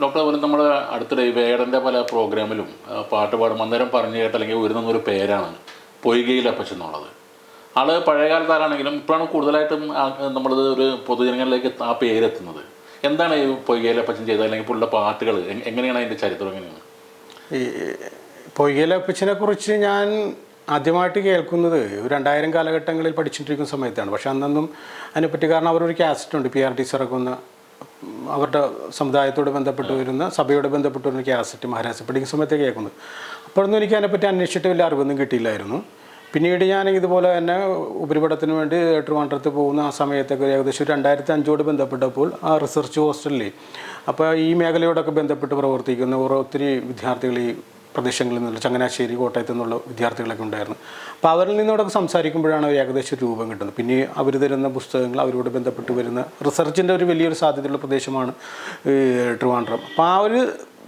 Doctor അതുപോലെ നമ്മൾ അടുത്തിടെ വേടന്റെ പല പ്രോഗ്രാമിലും പാട്ട് പാടും അന്നേരം പറഞ്ഞു കേട്ട അല്ലെങ്കിൽ ഉയരുന്ന ഒരു പേരാണ് പൊയ്കയിലെ അപ്പച്ചൻ എന്നുള്ളത്. ആൾ പഴയകാലത്ത് ആളാണെങ്കിലും ഇപ്പോഴാണ് കൂടുതലായിട്ടും നമ്മളത് ഒരു പൊതുജനങ്ങളിലേക്ക് ആ പേരെത്തുന്നത്. എന്താണ് ഈ പൊയ്കയിലെ അപ്പച്ചൻ ചെയ്തത്? അല്ലെങ്കിൽ പുള്ളിയുടെ പാട്ടുകൾ എങ്ങനെയാണ് അതിന്റെ ചരിത്രം എങ്ങനെയാണ്? ഈ പൊയ്കയിലെ അപ്പച്ചനെ കുറിച്ച് ഞാൻ ആദ്യമായിട്ട് കേൾക്കുന്നത് രണ്ടായിരം കാലഘട്ടങ്ങളിൽ പഠിച്ചിട്ടിരിക്കുന്ന സമയത്താണ്. പക്ഷെ അന്നൊന്നും അതിനെപ്പറ്റി കാരണം അവരൊരു കാസറ്റ് ഉണ്ട് പി ആർ ടി ഇറക്കുന്ന ഉം, അവരുടെ സമുദായത്തോട് ബന്ധപ്പെട്ട് വരുന്ന സഭയോട് ബന്ധപ്പെട്ട് വരുന്ന ക്യാസറ്റ് മഹാരാജ പഠിക്കുന്ന സമയത്ത് കേൾക്കുന്നത് അപ്പോഴൊന്നും എനിക്ക് അതിനെപ്പറ്റി അന്വേഷിച്ചിട്ട് വലിയ അറിവൊന്നും കിട്ടിയില്ലായിരുന്നു. പിന്നീട് ഞാൻ ഇതുപോലെ തന്നെ ഉപരിപഠനത്തിന് വേണ്ടി ട്രിവാൻഡ്രത്ത് പോകുന്ന ആ സമയത്തൊക്കെ ഏകദേശം രണ്ടായിരത്തി അഞ്ചോട് ബന്ധപ്പെട്ടപ്പോൾ ആ റിസർച്ച് ഹോസ്റ്റലിൽ അപ്പോൾ ഈ മേഖലയോടൊക്കെ ബന്ധപ്പെട്ട് പ്രവർത്തിക്കുന്ന ഒത്തിരി വിദ്യാർത്ഥികൾ ഈ പ്രദേശങ്ങളിൽ നിന്നുള്ള ചങ്ങനാശ്ശേരി കോട്ടയത്തു നിന്നുള്ള വിദ്യാർത്ഥികളൊക്കെ ഉണ്ടായിരുന്നു. അപ്പോൾ അവരിൽ നിന്നോടൊക്കെ സംസാരിക്കുമ്പോഴാണ് അവർ ഏകദേശം രൂപം കിട്ടുന്നത്. പിന്നെ അവർ തരുന്ന പുസ്തകങ്ങൾ അവരോട് ബന്ധപ്പെട്ട് വരുന്ന റിസർച്ചിന്റെ ഒരു വലിയൊരു സാധ്യതയുള്ള പ്രദേശമാണ് ട്രിവാൻഡ്രം. അപ്പോൾ ആ ഒരു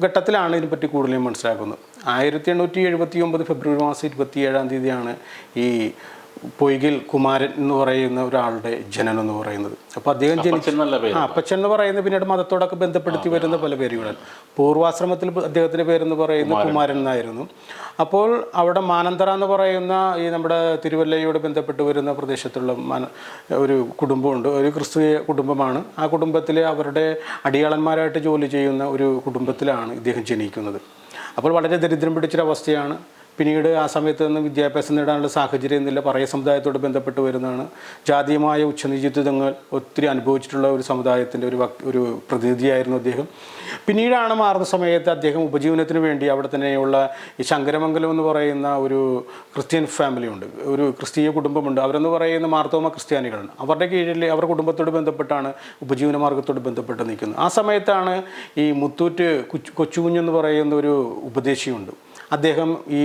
ഘട്ടത്തിലാണ് ഇതിനെപ്പറ്റി കൂടുതലും മനസ്സിലാക്കുന്നത്. ആയിരത്തി എണ്ണൂറ്റി എഴുപത്തി ഒമ്പത് ഫെബ്രുവരി മാസം ഇരുപത്തി ഏഴാം തീയതിയാണ് ഈ പൊയ്കിൽ കുമാരൻ എന്ന് പറയുന്ന ഒരാളുടെ ജനനം എന്ന് പറയുന്നത്. അപ്പോൾ അദ്ദേഹം ജനിച്ച അപ്പച്ചൻ എന്ന് പറയുന്നത് പിന്നീട് മതത്തോടൊക്കെ ബന്ധപ്പെടുത്തി വരുന്ന പല പേരുകളാണ്. പൂർവാശ്രമത്തിൽ അദ്ദേഹത്തിന്റെ പേരെന്ന് പറയുന്നത് കുമാരൻ. എന്നായിരുന്നു. അപ്പോൾ അവിടെ മാനന്തറ എന്ന് പറയുന്ന ഈ നമ്മുടെ തിരുവല്ലയോട് ബന്ധപ്പെട്ട് വരുന്ന പ്രദേശത്തുള്ള മാന ഒരു കുടുംബമുണ്ട്. ഒരു ക്രിസ്തീയ കുടുംബമാണ്. ആ കുടുംബത്തിൽ അവരുടെ അടിയാളന്മാരായിട്ട് ജോലി ചെയ്യുന്ന ഒരു കുടുംബത്തിലാണ് ഇദ്ദേഹം ജനിക്കുന്നത്. അപ്പോൾ വളരെ ദരിദ്രം പിടിച്ചൊരവസ്ഥയാണ്. പിന്നീട് ആ സമയത്ത് നിന്ന് വിദ്യാഭ്യാസം നേടാനുള്ള സാഹചര്യം എന്നില്ല. പറയ സമുദായത്തോട് ബന്ധപ്പെട്ട് വരുന്നതാണ്. ജാതീയമായ ഉച്ചനിജിത്വങ്ങൾ ഒത്തിരി അനുഭവിച്ചിട്ടുള്ള ഒരു സമുദായത്തിന്റെ ഒരു ഒരു പ്രതിനിധിയായിരുന്നു അദ്ദേഹം. പിന്നീടാണ് മാറുന്ന സമയത്ത് അദ്ദേഹം ഉപജീവനത്തിന് വേണ്ടി അവിടെ തന്നെയുള്ള ഈ ശങ്കരമംഗലം എന്ന് പറയുന്ന ഒരു ക്രിസ്ത്യൻ ഫാമിലി ഉണ്ട്. ഒരു ക്രിസ്തീയ കുടുംബമുണ്ട്. അവരെന്ന് പറയുന്ന മാർത്തോമ ക്രിസ്ത്യാനികളാണ്. അവരുടെ കീഴിൽ അവരുടെ കുടുംബത്തോട് ബന്ധപ്പെട്ടാണ് ഉപജീവന മാർഗത്തോട് ബന്ധപ്പെട്ട് നിൽക്കുന്നത്. ആ സമയത്താണ് ഈ മുത്തൂറ്റ് കൊച്ചു കൊച്ചുകുഞ്ഞെന്ന് പറയുന്ന ഒരു ഉപദേശിയുണ്ട്. അദ്ദേഹം ഈ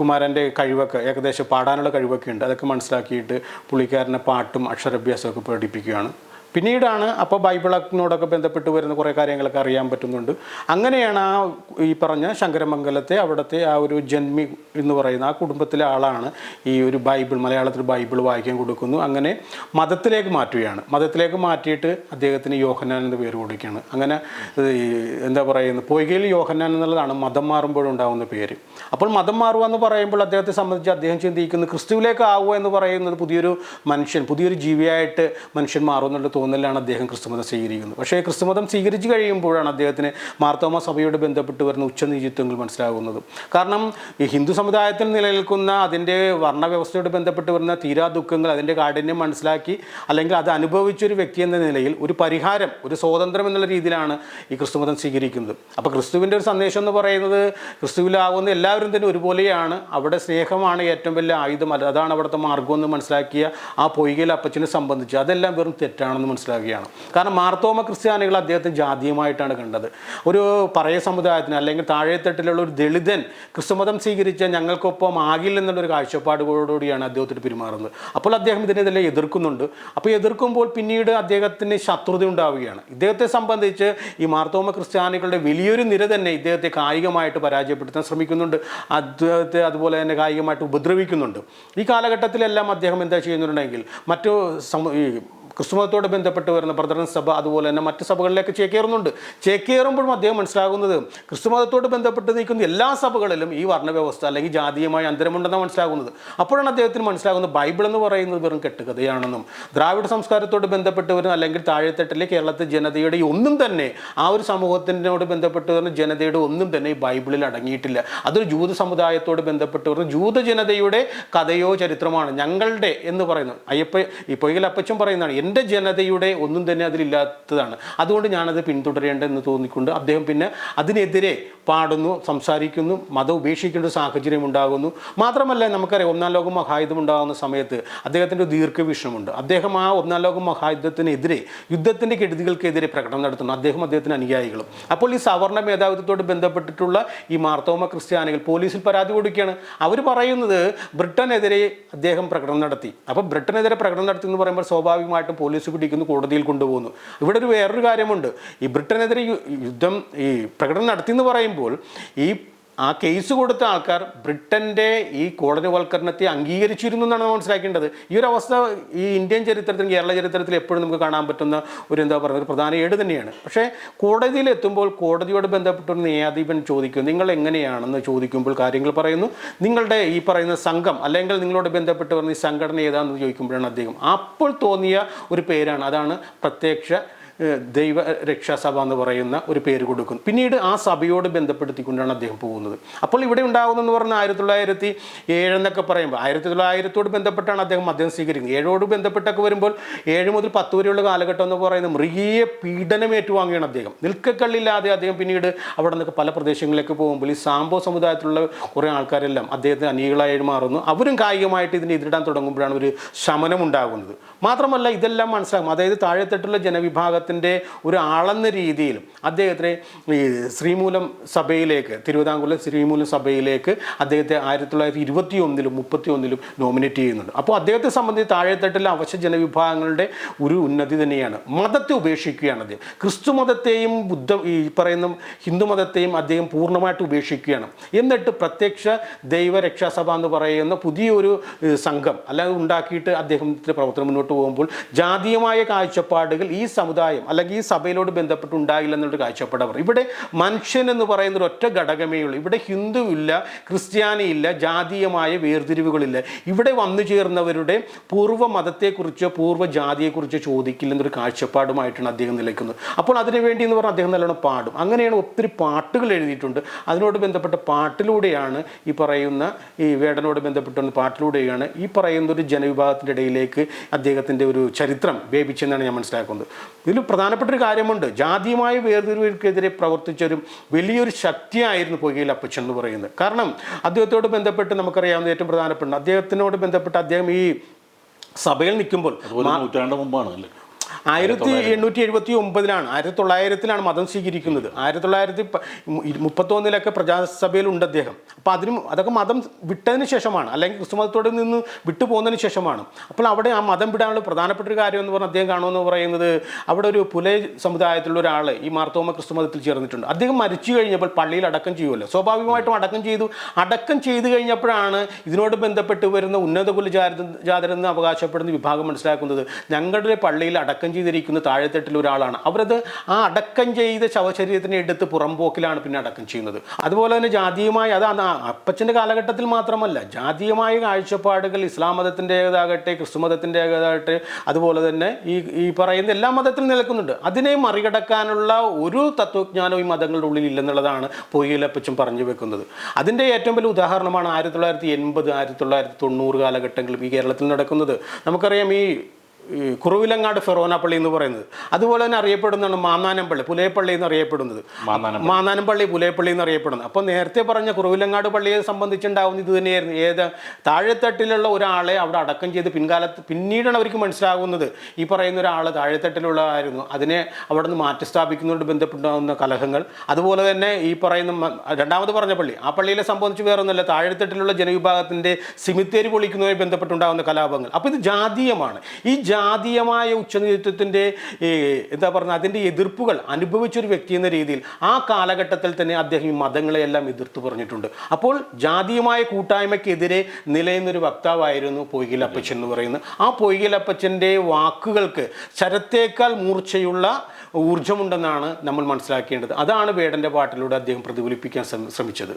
കുമാരന്റെ കഴിവൊക്കെ ഏകദേശം പാടാനുള്ള കഴിവൊക്കെ ഉണ്ട്. അതൊക്കെ മനസ്സിലാക്കിയിട്ട് പുള്ളിക്കാരനെ പാട്ടും അക്ഷരാഭ്യാസമൊക്കെ പഠിപ്പിക്കുകയാണ് പിന്നീടാണ് അപ്പോൾ ബൈബിളിനോടൊക്കെ ബന്ധപ്പെട്ട് വരുന്ന കുറേ കാര്യങ്ങളൊക്കെ അറിയാൻ പറ്റുന്നുണ്ട്. അങ്ങനെയാണ് ആ ഈ പറഞ്ഞ ശങ്കരമംഗലത്തെ അവിടുത്തെ ആ ഒരു ജന്മി എന്ന് പറയുന്ന ആ കുടുംബത്തിലെ ആളാണ് ഈ ഒരു ബൈബിൾ മലയാളത്തിൽ ബൈബിൾ വായിക്കാൻ കൊടുക്കുന്നു. അങ്ങനെ മതത്തിലേക്ക് മാറ്റുകയാണ്. മതത്തിലേക്ക് മാറ്റിയിട്ട് അദ്ദേഹത്തിന് യോഹന്നാൻ എന്ന് പേര് കൊടുക്കുകയാണ്. അങ്ങനെ എന്താ പറയുന്നത് പൊയ്കയിൽ യോഹന്നാൻ എന്നുള്ളതാണ് മതം മാറുമ്പോഴുണ്ടാകുന്ന പേര്. അപ്പോൾ മതം മാറുക എന്ന് പറയുമ്പോൾ അദ്ദേഹത്തെ സംബന്ധിച്ച് അദ്ദേഹം ചിന്തിക്കുന്നത് ക്രിസ്തുവിലേക്ക് ആവുക എന്ന് പറയുന്നത് പുതിയൊരു മനുഷ്യൻ പുതിയൊരു ജീവിയായിട്ട് മനുഷ്യൻ മാറുമെന്നുള്ള തോന്നലാണ് അദ്ദേഹം ക്രിസ്തുമതം സ്വീകരിക്കുന്നത്. പക്ഷേ ക്രിസ്തുമതം സ്വീകരിച്ചു കഴിയുമ്പോഴാണ് അദ്ദേഹത്തിന് മാർത്തോമ സഭയോട് ബന്ധപ്പെട്ട് വരുന്ന ഉച്ചനീചിത്വങ്ങൾ മനസ്സിലാകുന്നത്. കാരണം ഈ ഹിന്ദു സമുദായത്തിൽ നിലനിൽക്കുന്ന അതിന്റെ വർണവ്യവസ്ഥയോട് ബന്ധപ്പെട്ട് വരുന്ന തീരാ ദുഃഖങ്ങൾ അതിന്റെ കാഠിന്യം മനസ്സിലാക്കി അല്ലെങ്കിൽ അത് അനുഭവിച്ചൊരു വ്യക്തി എന്ന നിലയിൽ ഒരു പരിഹാരം ഒരു സ്വാതന്ത്ര്യം എന്നുള്ള രീതിയിലാണ് ഈ ക്രിസ്തുമതം സ്വീകരിക്കുന്നത്. അപ്പോൾ ക്രിസ്തുവിന്റെ ഒരു സന്ദേശം എന്ന് പറയുന്നത് ക്രിസ്തുവിലാകുന്ന എല്ലാവരും തന്നെ ഒരുപോലെയാണ്. അവിടെ സ്നേഹമാണ് ഏറ്റവും വലിയ ആയുധം. അതാണ് അവിടുത്തെ മാർഗം എന്ന് മനസ്സിലാക്കിയ ആ പൊയ്കയിൽ അപ്പച്ചനെ സംബന്ധിച്ച്. അതെല്ലാം വെറും തെറ്റാണെന്ന് മനസ്സിലാക്കുകയാണ് കാരണം മാർത്തോമ ക്രിസ്ത്യാനികൾ അദ്ദേഹത്തെ ജാതീയമായിട്ടാണ് കണ്ടത്. ഒരു പറയ സമുദായത്തിന് അല്ലെങ്കിൽ താഴെത്തട്ടിലുള്ള ഒരു ദളിതൻ ക്രിസ്തുമതം സ്വീകരിച്ച ഞങ്ങൾക്കൊപ്പം ആകില്ല എന്നുള്ളൊരു കാഴ്ചപ്പാടുകളോടുകൂടിയാണ് അദ്ദേഹത്തിന് പെരുമാറുന്നത്. അപ്പോൾ അദ്ദേഹം ഇതിനെതിരെ എതിർക്കുന്നുണ്ട്. അപ്പോൾ എതിർക്കുമ്പോൾ പിന്നീട് അദ്ദേഹത്തിന് ശത്രുത ഉണ്ടാവുകയാണ്. ഇദ്ദേഹത്തെ സംബന്ധിച്ച് ഈ മാർത്തോമ ക്രിസ്ത്യാനികളുടെ വലിയൊരു നിര തന്നെ ഇദ്ദേഹത്തെ കായികമായിട്ട് പരാജയപ്പെടുത്താൻ ശ്രമിക്കുന്നുണ്ട്. അദ്ദേഹത്തെ അതുപോലെ തന്നെ കായികമായിട്ട് ഉപദ്രവിക്കുന്നുണ്ട്. ഈ കാലഘട്ടത്തിലെല്ലാം അദ്ദേഹം എന്താ ചെയ്യുന്നുണ്ടെങ്കിൽ മറ്റു സമ ക്രിസ്തുമതത്തോട് ബന്ധപ്പെട്ട് വരുന്ന ബ്രദറൻ സഭ അതുപോലെ തന്നെ മറ്റ് സഭകളിലേക്ക് ചേക്കേറുന്നുണ്ട്. ചേക്കേറുമ്പോഴും അദ്ദേഹം മനസ്സിലാകുന്നത് ക്രിസ്തുമതത്തോട് ബന്ധപ്പെട്ട് നിൽക്കുന്ന എല്ലാ സഭകളിലും ഈ വർണവ്യവസ്ഥ അല്ലെങ്കിൽ ജാതീയമായ അന്തരമുണ്ടെന്ന് മനസ്സിലാകുന്നത്. അപ്പോഴാണ് അദ്ദേഹത്തിന് മനസ്സിലാകുന്നത് ബൈബിൾ എന്ന് പറയുന്നത് വെറും കെട്ടുകഥയാണെന്നും ദ്രാവിഡ സംസ്കാരത്തോട് ബന്ധപ്പെട്ട് വരുന്ന അല്ലെങ്കിൽ താഴെത്തട്ടിലെ കേരളത്തിലെ ജനതയുടെ ഒന്നും തന്നെ ആ ഒരു സമൂഹത്തിനോട് ബന്ധപ്പെട്ട് വരുന്ന ജനതയുടെ ഒന്നും തന്നെ ഈ ബൈബിളിൽ അടങ്ങിയിട്ടില്ല. അതൊരു ജൂത സമുദായത്തോട് ബന്ധപ്പെട്ട് വരുന്ന ജൂത ജനതയുടെ കഥയോ ചരിത്രമാണ് ഞങ്ങളുടെ എന്ന് പറയുന്നത്. അയ്യപ്പ ഈ അപ്പച്ചും പറയുന്നതാണ് എന്റെ ജനതയുടെ ഒന്നും തന്നെ അതിലില്ലാത്തതാണ്. അതുകൊണ്ട് ഞാനത് പിന്തുടരേണ്ടതെന്ന് തോന്നിക്കൊണ്ട് അദ്ദേഹം പിന്നെ അതിനെതിരെ പാടുന്നു സംസാരിക്കുന്നു മതം ഉപേക്ഷിക്കേണ്ട ഒരു സാഹചര്യം ഉണ്ടാകുന്നു. മാത്രമല്ല നമുക്കറിയാം ഒന്നാം ലോക മഹായുദ്ധം ഉണ്ടാകുന്ന സമയത്ത് അദ്ദേഹത്തിന്റെ ദീർഘവീക്ഷണമുണ്ട്. അദ്ദേഹം ആ ഒന്നാം ലോക മഹായുദ്ധത്തിനെതിരെ യുദ്ധത്തിന്റെ കെടുതികൾക്കെതിരെ പ്രകടനം നടത്തുന്നു. അദ്ദേഹം അദ്ദേഹത്തിന്റെ അനുയായികളും. അപ്പോൾ ഈ സവർണ മേധാവിത്വത്തോട് ബന്ധപ്പെട്ടിട്ടുള്ള ഈ മാർത്തോമ ക്രിസ്ത്യാനികൾ പോലീസിൽ പരാതി കൊടുക്കുകയാണ്. അവർ പറയുന്നത് ബ്രിട്ടനെതിരെ അദ്ദേഹം പ്രകടനം നടത്തി. അപ്പോൾ ബ്രിട്ടനെതിരെ പ്രകടനം നടത്തി എന്ന് പറയുമ്പോൾ സ്വാഭാവികമായിട്ടും പോലീസ് പിടിക്കുന്നു കോടതിയിൽ കൊണ്ടുപോകുന്നു. ഇവിടെ ഒരു വേറൊരു കാര്യമുണ്ട്. ഈ ബ്രിട്ടനെതിരെ യുദ്ധം ഈ പ്രകടനം നടത്തി എന്ന് പറയുമ്പോൾ ഈ ആ കേസ് കൊടുത്ത ആൾക്കാർ ബ്രിട്ടന്റെ ഈ കോടതിവൽക്കരണത്തെ അംഗീകരിച്ചിരുന്നു എന്നാണ് മനസ്സിലാക്കേണ്ടത്. ഈ ഒരു അവസ്ഥ ഈ ഇന്ത്യൻ ചരിത്രത്തിൽ കേരള ചരിത്രത്തിൽ എപ്പോഴും നമുക്ക് കാണാൻ പറ്റുന്ന ഒരു എന്താ പറയുക പ്രധാന ഏട് തന്നെയാണ്. പക്ഷേ കോടതിയിൽ എത്തുമ്പോൾ കോടതിയോട് ബന്ധപ്പെട്ട ഒരു ന്യായാധിപൻ ചോദിക്കും നിങ്ങൾ എങ്ങനെയാണെന്ന് ചോദിക്കുമ്പോൾ കാര്യങ്ങൾ പറയുന്നു. നിങ്ങളുടെ ഈ പറയുന്ന സംഘം അല്ലെങ്കിൽ നിങ്ങളോട് ബന്ധപ്പെട്ട് പറഞ്ഞ സംഘടന ഏതാണെന്ന് ചോദിക്കുമ്പോഴാണ് അദ്ദേഹം. അപ്പോൾ തോന്നിയ ഒരു പേരാണ് അതാണ് പ്രത്യക്ഷ ദൈവ രക്ഷാസഭ എന്ന് പറയുന്ന ഒരു പേര് കൊടുക്കുന്നു. പിന്നീട് ആ സഭയോട് ബന്ധപ്പെടുത്തിക്കൊണ്ടാണ് അദ്ദേഹം പോകുന്നത്. അപ്പോൾ ഇവിടെ ഉണ്ടാകുന്നതെന്ന് പറഞ്ഞാൽ ആയിരത്തി തൊള്ളായിരത്തി ഏഴെന്നൊക്കെ പറയുമ്പോൾ ആയിരത്തി തൊള്ളായിരത്തോട് ബന്ധപ്പെട്ടാണ് അദ്ദേഹം മദ്യം സ്വീകരിക്കുന്നത്. ഏഴോട് ബന്ധപ്പെട്ടൊക്കെ വരുമ്പോൾ ഏഴ് മുതൽ പത്ത് വരെയുള്ള കാലഘട്ടം എന്ന് പറയുന്നത് മൃഗീയ പീഡനം ഏറ്റുവാങ്ങിയാണ് അദ്ദേഹം. നിൽക്കക്കള്ളില്ലാതെ അദ്ദേഹം പിന്നീട് അവിടെ നിന്നൊക്കെ പല പ്രദേശങ്ങളിലേക്ക് പോകുമ്പോൾ ഈ സാമ്പോ സമുദായത്തിലുള്ള കുറേ ആൾക്കാരെല്ലാം അദ്ദേഹത്തിന് അനികളായി മാറുന്നു. അവരും കായികമായിട്ട് ഇതിനെ എതിരിടാൻ തുടങ്ങുമ്പോഴാണ് ഒരു ശമനം ഉണ്ടാകുന്നത് മാത്രമല്ല ഇതെല്ലാം മനസ്സിലാകും അതായത് താഴെത്തട്ടുള്ള ജനവിഭാഗത്തിന്റെ ഒരു ആളെന്ന രീതിയിൽ അദ്ദേഹത്തിനെ ഈ ശ്രീമൂലം സഭയിലേക്ക് തിരുവിതാംകൂറിലെ ശ്രീമൂലം സഭയിലേക്ക് അദ്ദേഹത്തെ ആയിരത്തി തൊള്ളായിരത്തി ഇരുപത്തി ഒന്നിലും മുപ്പത്തി ഒന്നിലും നോമിനേറ്റ് ചെയ്യുന്നുണ്ട്. അപ്പോൾ അദ്ദേഹത്തെ സംബന്ധിച്ച് താഴെത്തട്ടിലെ അവശ്യ ജനവിഭാഗങ്ങളുടെ ഒരു ഉന്നതി തന്നെയാണ്. മതത്തെ ഉപേക്ഷിക്കുകയാണ് അദ്ദേഹം. ക്രിസ്തു മതത്തെയും ബുദ്ധ ഈ പറയുന്ന ഹിന്ദു മതത്തെയും അദ്ദേഹം പൂർണമായിട്ട് ഉപേക്ഷിക്കുകയാണ്. എന്നിട്ട് പ്രത്യക്ഷ ദൈവരക്ഷാസഭ എന്ന് പറയുന്ന പുതിയൊരു സംഘം അല്ലാതെ ഉണ്ടാക്കിയിട്ട് അദ്ദേഹത്തിന്റെ പ്രവർത്തനം മുന്നോട്ട് പോകുമ്പോൾ ജാതീയമായ കാഴ്ചപ്പാടുകൾ ഈ സമുദായം അല്ലെങ്കിൽ ഈ സഭയിലോട് ബന്ധപ്പെട്ട് ഉണ്ടാകില്ല എന്നൊരു കാഴ്ചപ്പാട് അവർ. ഇവിടെ മനുഷ്യൻ എന്ന് പറയുന്ന ഒരു ഒറ്റ ഘടകമേ ഉള്ളൂ. ഇവിടെ ഹിന്ദു ഇല്ല ക്രിസ്ത്യാനി ഇല്ല ജാതീയമായ വേർതിരിവുകളില്ല. ഇവിടെ വന്നു ചേർന്നവരുടെ പൂർവ മതത്തെക്കുറിച്ചോ പൂർവ ജാതിയെക്കുറിച്ചോ ചോദിക്കില്ലെന്നൊരു കാഴ്ചപ്പാടുമായിട്ടാണ് അദ്ദേഹം നിലയ്ക്കുന്നത്. അപ്പോൾ അതിനുവേണ്ടി എന്ന് പറഞ്ഞാൽ അദ്ദേഹം നല്ലോണം പാടും. അങ്ങനെയാണ് ഒത്തിരി പാട്ടുകൾ എഴുതിയിട്ടുണ്ട്. അതിനോട് ബന്ധപ്പെട്ട പാട്ടിലൂടെയാണ് ഈ പറയുന്ന ഈ വേടനോട് ബന്ധപ്പെട്ട പാട്ടിലൂടെയാണ് ഈ പറയുന്ന ഒരു ജനവിഭാഗത്തിന്റെ ഇടയിലേക്ക് അദ്ദേഹത്തിന്റെ ഒരു ചരിത്രം വേപിച്ചെന്നാണ് ഞാൻ മനസ്സിലാക്കുന്നത്. ഇതിൽ പ്രധാനപ്പെട്ട ഒരു കാര്യമുണ്ട്. ജാതീയമായ പ്രവർത്തിച്ച പ്രവർത്തിച്ചൊരു വലിയൊരു ശക്തിയായിരുന്നു പുകയിൽ അപ്പച്ചൻ എന്ന് പറയുന്നത്. കാരണം അദ്ദേഹത്തോട് ബന്ധപ്പെട്ട് നമുക്കറിയാവുന്ന ഏറ്റവും പ്രധാനപ്പെട്ട അദ്ദേഹത്തിനോട് ബന്ധപ്പെട്ട് അദ്ദേഹം ഈ സഭയിൽ നിൽക്കുമ്പോൾ നൂറ്റാണ്ട് മുമ്പാണ് അല്ലേ? ആയിരത്തി എണ്ണൂറ്റി എഴുപത്തി ഒമ്പതിലാണ് ആയിരത്തി തൊള്ളായിരത്തിലാണ് മതം സ്വീകരിക്കുന്നത് ആയിരത്തി തൊള്ളായിരത്തി മുപ്പത്തൊന്നിലൊക്കെ പ്രജാസഭയിലുണ്ട് അദ്ദേഹം. അപ്പോൾ അതിനും അതൊക്കെ മതം വിട്ടതിന് ശേഷമാണ് അല്ലെങ്കിൽ ക്രിസ്തുമതത്തോട് നിന്ന് വിട്ടു പോകുന്നതിന് ശേഷമാണ്. അപ്പോൾ അവിടെ ആ മതം വിടാനുള്ള പ്രധാനപ്പെട്ട ഒരു കാര്യം എന്ന് പറഞ്ഞാൽ അദ്ദേഹം കാണുമെന്ന് പറയുന്നത് അവിടെ ഒരു പുലയ സമുദായത്തിലുള്ള ഒരാൾ ഈ മാർത്തോമ ക്രിസ്തുമതത്തിൽ ചേർന്നിട്ടുണ്ട്. അദ്ദേഹം മരിച്ചു കഴിഞ്ഞപ്പോൾ പള്ളിയിൽ അടക്കം ചെയ്യുമല്ലോ. സ്വാഭാവികമായിട്ടും അടക്കം ചെയ്തു. അടക്കം ചെയ്തു കഴിഞ്ഞപ്പോഴാണ് ഇതിനോട് ബന്ധപ്പെട്ട് വരുന്ന ഉന്നത കുലജാതരെന്ന് ജാതരെന്ന് അവകാശപ്പെടുന്ന വിഭാഗം മനസ്സിലാക്കുന്നത് ഞങ്ങളുടെ പള്ളിയിൽ അടക്കം ചെയ്തിരിക്കുന്ന താഴെത്തട്ടിൽ ഒരാളാണ്. അവരത് ആ അടക്കം ചെയ്ത ശവശരീരത്തിനെ എടുത്ത് പുറംപോക്കിലാണ് പിന്നെ അടക്കം ചെയ്യുന്നത്. അതുപോലെ തന്നെ ജാതീയമായ അത് അപ്പച്ചന്റെ കാലഘട്ടത്തിൽ മാത്രമല്ല ജാതീയമായ കാഴ്ചപ്പാടുകൾ ഇസ്ലാം മതത്തിന്റേതാകട്ടെ ക്രിസ്തു മതത്തിന്റേതാകട്ടെ അതുപോലെ തന്നെ ഈ ഈ പറയുന്ന എല്ലാ മതത്തിലും നിലക്കുന്നുണ്ട്. അതിനെ മറികടക്കാനുള്ള ഒരു തത്വജ്ഞാനവും ഈ മതങ്ങളുടെ ഉള്ളിൽ ഇല്ലെന്നുള്ളതാണ് പൊയ്യലപ്പച്ചൻ പറഞ്ഞു വെക്കുന്നത്. അതിന്റെ ഏറ്റവും വലിയ ഉദാഹരണമാണ് ആയിരത്തി തൊള്ളായിരത്തി എൺപത് ആയിരത്തി തൊള്ളായിരത്തി തൊണ്ണൂറ് കാലഘട്ടങ്ങളിൽ ഈ കേരളത്തിൽ നടക്കുന്നത്. നമുക്കറിയാം ഈ കുറവിലങ്ങാട് ഫെറോന പള്ളി എന്ന് പറയുന്നത്. അതുപോലെ തന്നെ അറിയപ്പെടുന്നതാണ് മാന്നാനം പള്ളി പുലയപ്പള്ളി എന്ന് അറിയപ്പെടുന്നത് മാന്നാനം മാന്നാനം പള്ളി പുലയപ്പള്ളി എന്ന് അറിയപ്പെടുന്നത് അപ്പോൾ നേരത്തെ പറഞ്ഞ കുറവിലങ്ങാട് പള്ളിയെ സംബന്ധിച്ചുണ്ടാവുന്ന ഇത് തന്നെയായിരുന്നു. ഏത് താഴെത്തട്ടിലുള്ള ഒരാളെ അവിടെ അടക്കം ചെയ്ത് പിൻകാലത്ത് പിന്നീടാണ് അവർക്ക് മനസ്സിലാകുന്നത്. ഈ പറയുന്ന ഒരാൾ താഴെത്തട്ടിലുള്ള ആയിരുന്നു അതിനെ അവിടെ നിന്ന് മാറ്റി സ്ഥാപിക്കുന്നതുകൊണ്ട് ബന്ധപ്പെട്ടാവുന്ന കലഹങ്ങൾ. അതുപോലെ തന്നെ ഈ പറയുന്ന രണ്ടാമത് പറഞ്ഞ പള്ളി ആ പള്ളിയിലെ സംബന്ധിച്ച് വേറൊന്നുമല്ല. താഴെത്തട്ടിലുള്ള ജനവിഭാഗത്തിന്റെ സിമിത്തേരി പൊളിക്കുന്നതുമായി ബന്ധപ്പെട്ടുണ്ടാകുന്ന കലാപങ്ങൾ. അപ്പോൾ ഇത് ജാതീയമാണ്. ഈ ജാതീയമായ ഉച്ചനീതിത്വത്തിന്റെ എന്താ പറയുക അതിന്റെ എതിർപ്പുകൾ അനുഭവിച്ചൊരു വ്യക്തി എന്ന രീതിയിൽ ആ കാലഘട്ടത്തിൽ തന്നെ അദ്ദേഹം ഈ മതങ്ങളെയെല്ലാം എതിർത്ത് പറഞ്ഞിട്ടുണ്ട്. അപ്പോൾ ജാതീയമായ കൂട്ടായ്മയ്ക്കെതിരെ നിലയുന്നൊരു വക്താവായിരുന്നു പൊയ്കിലപ്പച്ചൻ എന്ന് പറയുന്നത്. ആ പൊയ്കിലപ്പച്ചന്റെ വാക്കുകൾക്ക് ശരത്തേക്കാൾ മൂർച്ചയുള്ള ഊർജമുണ്ടെന്നാണ് നമ്മൾ മനസ്സിലാക്കേണ്ടത്. അതാണ് വേടന്റെ പാട്ടിലൂടെ അദ്ദേഹം പ്രതിഫലിപ്പിക്കാൻ ശ്രമിച്ചത്.